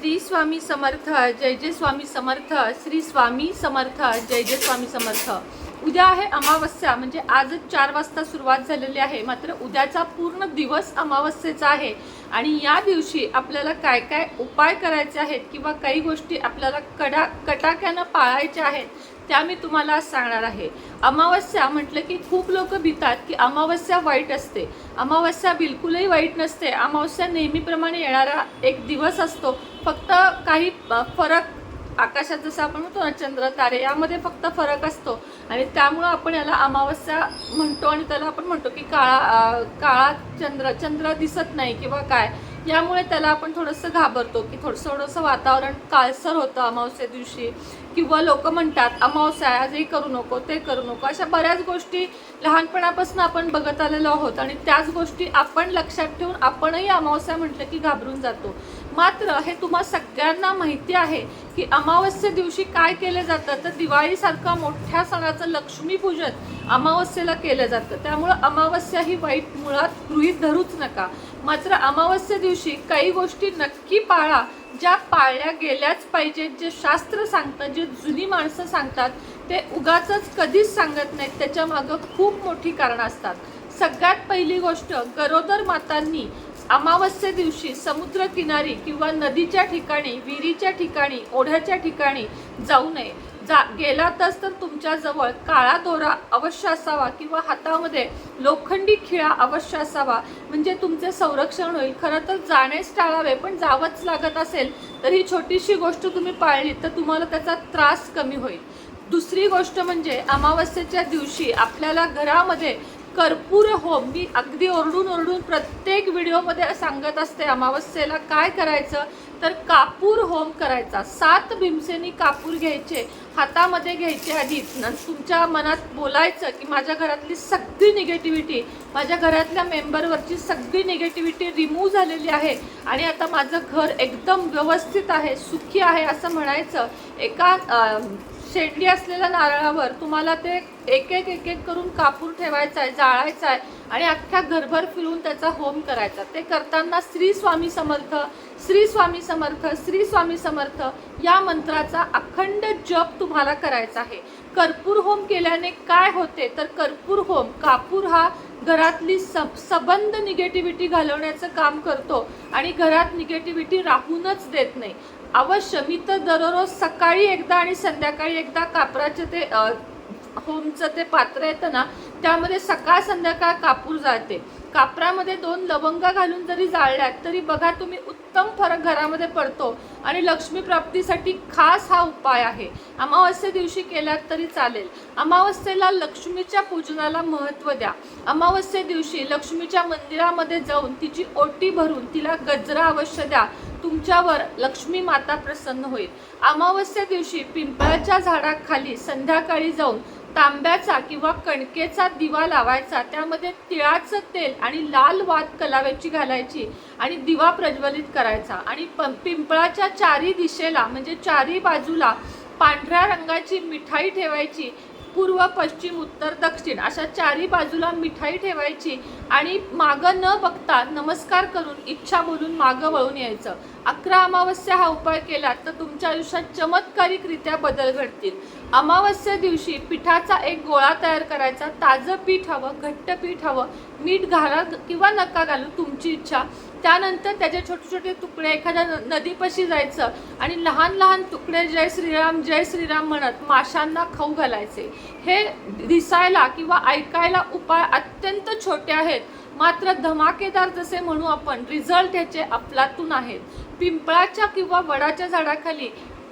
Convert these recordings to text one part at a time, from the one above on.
श्री स्वामी समर्थ जय जय स्वामी समर्थ श्री स्वामी समर्थ जय जय स्वामी समर्थ. उद्या आहे अमावस्या म्हणजे आजच चार वाजता सुरुवात झालेली आहे. मात्र उद्याचा पूर्ण दिवस अमावस्येचा आहे. आणि या दिवशी आपल्याला काय काय उपाय करायचे आहेत किंवा काही गोष्टी आपल्याला कडा कटाक्यानं पाळायच्या आहेत त्या मी तुम्हाला आज सांगणार आहे. अमावस्या म्हटलं की खूप लोक भितात की अमावस्या वाईट असते. अमावस्या बिलकुलही वाईट नसते. अमावस्या नेहमीप्रमाणे येणारा एक दिवस असतो. फक्त काही फरक आकाशात जसं आपण म्हणतो ना चंद्र तारे यामध्ये फक्त फरक असतो. आणि त्यामुळं आपण याला अमावस्या म्हणतो आणि त्याला आपण म्हणतो की काळा काळा चंद्र चंद्र दिसत नाही किंवा काय. यामुळे त्याला आपण थोडंसं घाबरतो की थोडंसं थोडंसं वातावरण काळसर होतं अमावस्या दिवशी. किंवा लोक म्हणतात अमावस्या आजही करू नको ते करू नको. अशा बऱ्याच गोष्टी लहानपणापासून आपण बघत आलेलो आहोत. आणि त्याच गोष्टी आपण लक्षात ठेवून आपणही अमावस्या म्हटलं की घाबरून जातो. मात्र हे तुम्हा सगळ्यांना माहिती आहे की अमावस्या दिवशी काय केलं जातं? तर दिवाळीसारखा मोठ्या सणाचं लक्ष्मीपूजन अमावस्येला केलं जातं. त्यामुळं अमावस्या ही वाईट मुळात गृहीत धरूच नका. मात्र अमावस्या दिवशी काही गोष्टी नक्की पाळा ज्या पाळल्या गेल्याच पाहिजेत जे शास्त्र सांगतं जे जुनी माणसं सांगतात ते उगाच कधीच सांगत नाहीत. त्याच्या मागं खूप मोठी कारणं असतात. सगळ्यात पहिली गोष्ट गरोदर मातांनी अमावस्ये दिवशी समुद्रकिनारी किंवा नदीच्या ठिकाणी विहिरीच्या ठिकाणी ओढ्याच्या ठिकाणी जाऊ नये. जा गेलातच तर तुमच्याजवळ काळा दोरा अवश्य असावा किंवा हातामध्ये लोखंडी खिळा अवश्य असावा. म्हणजे तुमचे संरक्षण होईल. खरं तर जाणेच टाळावे पण जावंच लागत असेल तर ही छोटीशी गोष्ट तुम्ही पाळली तर तुम्हाला त्याचा त्रास कमी होईल. दुसरी गोष्ट म्हणजे अमावस्येच्या दिवशी आपल्याला घरामध्ये कर्पूर होम मी अगदी ओरडून ओरडून प्रत्येक व्हिडिओमध्ये सांगत असते अमावस्येला काय करायचं? तर कापूर होम करायचा. सात भीमसेनी कापूर घ्यायचे हातामध्ये घ्यायचे आधी न- तुमच्या मनात बोलायचं की माझ्या घरातली सगळी निगेटिव्हिटी माझ्या घरातल्या मेंबरवरची सगळी निगेटिव्हिटी रिमूव्ह झालेली आहे आणि आता माझं घर एकदम व्यवस्थित आहे सुखी आहे असं म्हणायचं. एका शेंडी असलेल्या नारळावर तुम्हाला ते एक एक एक एक करून कापूर ठेवायचा आहे जाळायचा आहे आणि अख्ख्या घरभर फिरून त्याचा होम करायचा. ते करताना श्री स्वामी समर्थ श्री स्वामी समर्थ श्री स्वामी समर्थ या मंत्राचा अखंड जप तुम्हाला करायचा आहे. कर्पूर होम केल्याने काय होते? तर कर्पूर होम कापूर हा घरातली सब सबंध निगेटिव्हिटी घालवण्याचं काम करतो आणि घरात निगेटिव्हिटी राहूनच देत नाही. अवश्य. मी तर दररोज सकाळी एकदा आणि संध्याकाळी एकदा कापराचे ते होमचं ते पात्र येतं ना त्यामध्ये सकाळ संध्याकाळ कापूर जाते कापरामध्ये दोन लवंगा घालून जरी जाळल्यात तरी बघा तुम्ही उत्तम फरक घरामध्ये पडतो आणि लक्ष्मी प्राप्तीसाठी खास हा उपाय आहे. अमावस्ये दिवशी केलात तरी चालेल. अमावस्येला लक्ष्मीच्या पूजनाला महत्त्व द्या. अमावस्ये दिवशी लक्ष्मीच्या मंदिरामध्ये जाऊन तिची ओटी भरून तिला गजरा अवश्य द्या. तुमच्यावर लक्ष्मी माता प्रसन्न होईल. अमावस्या दिवशी पिंपळाच्या झाडाखाली संध्याकाळी जाऊन तांब्याचा किंवा कणकेचा दिवा लावायचा त्यामध्ये तिळाचं तेल आणि लाल वात कलाव्याची घालायची आणि दिवा प्रज्वलित करायचा. आणि प- पिंपळाच्या चारी दिशेला म्हणजे चारी बाजूला पांढऱ्या रंगाची मिठाई ठेवायची पूर्व पश्चिम उत्तर दक्षिण अशा चारी बाजूला मिठाई ठेवायची आणि मागं न बघता नमस्कार करून इच्छा बोलून मागं वळून यायचं. अकरा अमावस्या हा उपाय केला तर तुमच्या आयुष्यात चमत्कारिकरित्या बदल घडतील. अमावस्या दिवशी पिठाचा एक गोळा तयार करायचा. ताजं पीठ हवं घट्ट पीठ हवं मीठ घाला किंवा नका घालू तुमची इच्छा. त्यानंतर त्याचे छोटे छोटे तुकडे एखाद्या न- नदीपाशी जायचं आणि लहान लहान तुकडे जय श्रीराम जय श्रीराम म्हणत माशांना खाऊ घालायचे. हे दिसायला किंवा ऐकायला उपाय अत्यंत छोटे आहेत. मात्र धमाकेदार जसे म्हणू आपण रिझल्ट ह्याचे अफलातून आहेत. पिंपळाच्या किंवा वडाच्या झाडाखाली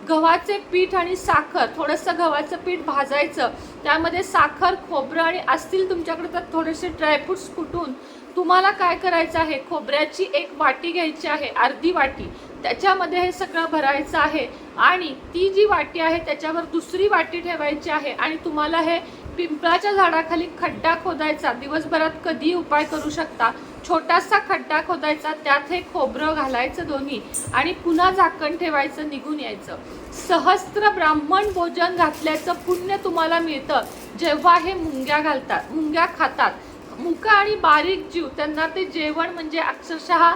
गव्हाचे पीठ आणि साखर थोडंसं गव्हाचं पीठ भाजायचं त्यामध्ये साखर खोबरं आणि असतील तुमच्याकडे तर थोडेसे ड्रायफ्रुट्स कुटून तुम्हाला काय करायचं आहे? खोबऱ्याची एक वाटी घ्यायची आहे अर्धी वाटी. त्याच्यामध्ये हे सगळं भरायचं आहे आणि ती जी वाटी आहे त्याच्यावर दुसरी वाटी ठेवायची आहे आणि तुम्हाला हे पिंपळाच्या झाडाखाली खड्डा खोदायचा दिवसभरात कधी उपाय करू शकता. छोटासा खड्डा खोदायचा त्यात हे खोबरं घालायचं दोन्ही आणि पुन्हा झाकण ठेवायचं निघून यायचं. सहस्त्र ब्राह्मण भोजन घातल्याचं पुण्य तुम्हाला मिळतं जेव्हा हे मुंग्या घालतात मुंग्या खातात. मुका आणि बारीक जीव त्यांना ते जेवण म्हणजे अक्षरशः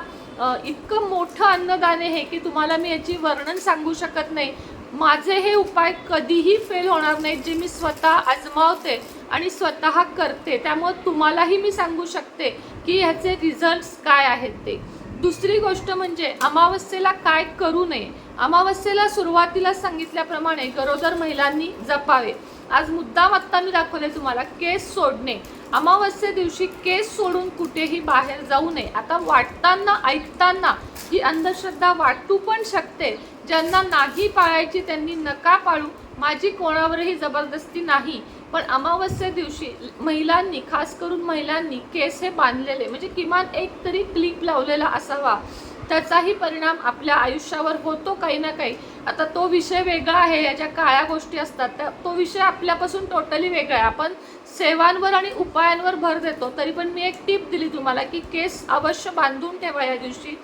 इतकं मोठं अन्नदान आहे की तुम्हाला मी याची वर्णन सांगू शकत नाही. माझे हे उपाय कधीही फेल होणार नाहीत जे मी स्वतः आजमावते आणि स्वतः करते. त्यामुळे तुम्हालाही मी सांगू शकते की ह्याचे रिझल्ट्स काय आहेत ते. दुसरी गोष्ट म्हणजे अमावस्येला काय करू नये. अमावस्येला सुरुवातीला सांगितल्याप्रमाणे गरोदर महिलांनी जपावे. आज मुद्दाम आत्ता मी दाखवले तुम्हाला केस सोडणे. अमावस्ये दिवशी केस सोडून कुठेही बाहेर जाऊ नये. आता वाटताना ऐकताना ही अंधश्रद्धा वाटू पण शकते. ज्यांना नाही पाळायची त्यांनी नका पाळू. माझी कोणावरही जबरदस्ती नाही. पण अमावस्ये दिवशी महिलांनी खास करून महिलांनी केस हे बांधलेले म्हणजे किमान एक तरी क्लिप लावलेला असावा. त्याचाही परिणाम आपल्या आयुष्यावर होतो काही ना काही. आता तो विषय वेगळा आहे याच्या काळ्या गोष्टी असतात त्या तो विषय आपल्यापासून टोटली वेगळा आहे. आपण सेवांवर आणि उपायांवर भर देतो तरी पण मी एक टीप दिली तुम्हाला की केस अवश्य बांधून ठेवा या दिवशी.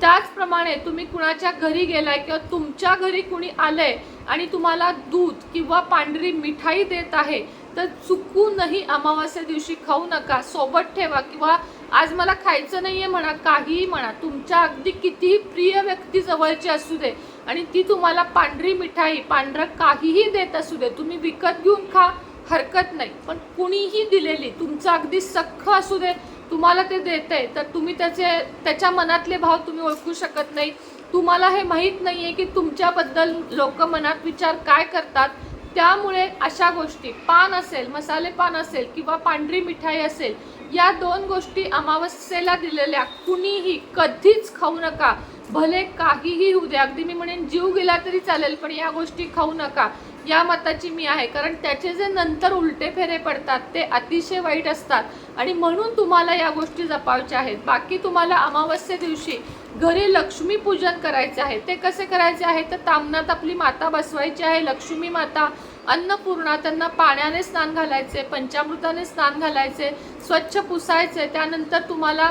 त्याचप्रमाणे तुम्ही कुणाच्या घरी गेलाय किंवा तुमच्या घरी कुणी आलंय आणि तुम्हाला दूध किंवा पांढरी मिठाई देत आहे तर चुकूनही अमावास्या दिवशी खाऊ नका सोबत ठेवा किंवा आज मला खायचं नाही आहे म्हणा काहीही म्हणा तुमच्या अगदी कितीही प्रिय व्यक्ती जवळची असू दे आणि ती तुम्हाला पांढरी मिठाई पांढरं काहीही देत असू दे तुम्ही विकत घेऊन खा हरकत नाही. पण कुणीही दिलेली तुमचं अगदी सख्ख असू दे तुम्हाला ते देते तर तुम्ही त्याचे त्याच्या मनातले भाव तुम्ही ओळखू शकत नाही. तुम्हाला हे माहीत नाही आहे की तुमच्याबद्दल लोक मनात विचार काय करतात त्यामुळे अशा गोष्टी पान असेल मसाले पान असेल किंवा पांढरी मिठाई असेल या दोन गोष्टी अमावस्येला दिलेल्या कुणीही कधीच खाऊ नका. भले काहीही होऊ द्या अगदी मी म्हणेन जीव गेला तरी चालेल पण या गोष्टी खाऊ नका. या मताची मी आहे. कारण त्याचे जे नंतर उलटे फेरे पडतात ते अतिशय वाईट असतात. आणि म्हणून तुम्हाला या गोष्टी जपावच्या आहेत. बाकी तुम्हाला अमावस्ये दिवशी घरी लक्ष्मी पूजन करायचे आहे. ते कसे करायचे आहे? तर तामनात आपली माता बसवायची आहे. लक्ष्मी माता अन्नपूर्णा त्यांना पाण्याने स्नान घालायचे पंचामृताने स्नान घालायचे स्वच्छ पुसायचे. त्यानंतर तुम्हाला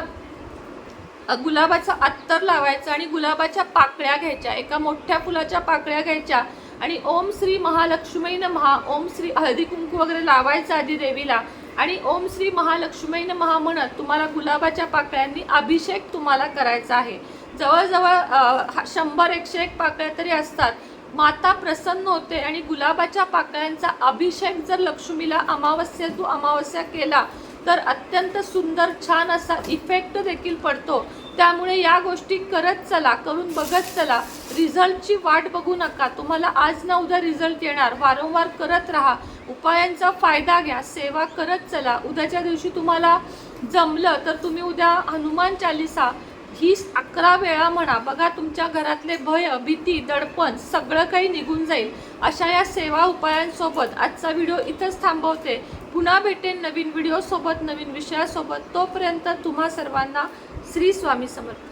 गुलाबाचं अत्तर लावायचं आणि गुलाबाच्या पाकळ्या घ्यायच्या. एका मोठ्या फुलाच्या पाकळ्या घ्यायच्या. आणि ओम श्री महालक्ष्मी महा ओम श्री हळदी कुंकू वगैरे लावायचं आधी देवीला. आणि ओम श्री महालक्ष्मी महा म्हणत तुम्हाला गुलाबाच्या पाकळ्यांनी अभिषेक तुम्हाला करायचा आहे. जवळजवळ हा- शंभर एकशे एक पाकळ्या तरी असतात. माता प्रसन्न होते आणि गुलाबाच्या पाकळ्यांचा अभिषेक जर लक्ष्मीला अमावस्या तू अमावस्या केला तर अत्यंत सुंदर छान असा इफेक्ट देखील पडतो. त्यामुळे या गोष्टी करत चला करून बघत चला. रिझल्टची वाट बघू नका. तुम्हाला आज ना उद्या रिझल्ट येणार. वारंवार करत राहा. उपायांचा फायदा घ्या. सेवा करत चला. उद्याच्या दिवशी तुम्हाला जमलं तर तुम्ही उद्या हनुमान चालिसा ही अकरा वेळा म्हणा. बघा तुमच्या घरातले भय भीती दडपण सगळं काही निघून जाईल. अशा या सेवा उपायांसोबत आजचा व्हिडिओ इथंच थांबवते. पुन्हा भेटेन नवीन व्हिडिओसोबत नवीन विषयासोबत. तोपर्यंत तुम्हा सर्वांना श्री स्वामी समर्थ.